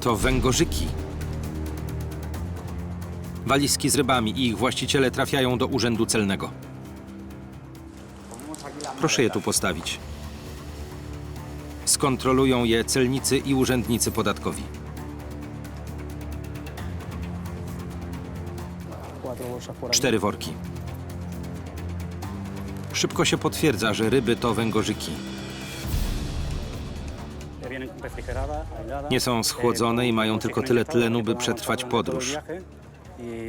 To węgorzyki. Walizki z rybami i ich właściciele trafiają do urzędu celnego. Proszę je tu postawić. Skontrolują je celnicy i urzędnicy podatkowi. Cztery worki. Szybko się potwierdza, że ryby to węgorzyki. Nie są schłodzone i mają tylko tyle tlenu, by przetrwać podróż.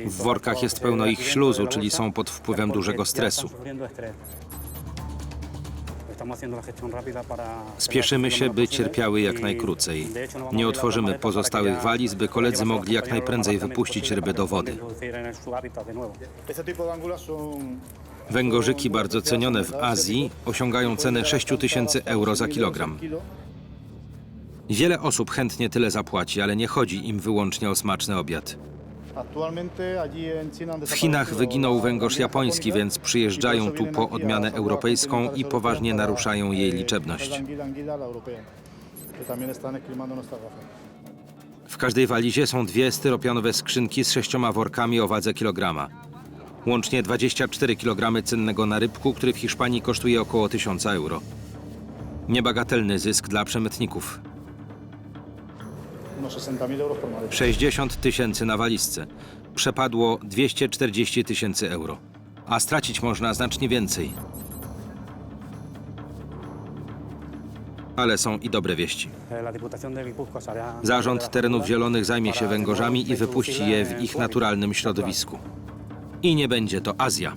W workach jest pełno ich śluzu, czyli są pod wpływem dużego stresu. Spieszymy się, by cierpiały jak najkrócej. Nie otworzymy pozostałych waliz, by koledzy mogli jak najprędzej wypuścić ryby do wody. Węgorzyki bardzo cenione w Azji osiągają cenę 6 tysięcy euro za kilogram. Wiele osób chętnie tyle zapłaci, ale nie chodzi im wyłącznie o smaczny obiad. W Chinach wyginął węgorz japoński, więc przyjeżdżają tu po odmianę europejską i poważnie naruszają jej liczebność. W każdej walizie są dwie styropianowe skrzynki z sześcioma workami o wadze kilograma. Łącznie 24 kg cennego narybku, który w Hiszpanii kosztuje około 1000 euro. Niebagatelny zysk dla przemytników. 60 tysięcy na walizce. Przepadło 240 tysięcy euro. A stracić można znacznie więcej. Ale są i dobre wieści. Zarząd Terenów Zielonych zajmie się węgorzami i wypuści je w ich naturalnym środowisku. I nie będzie to Azja.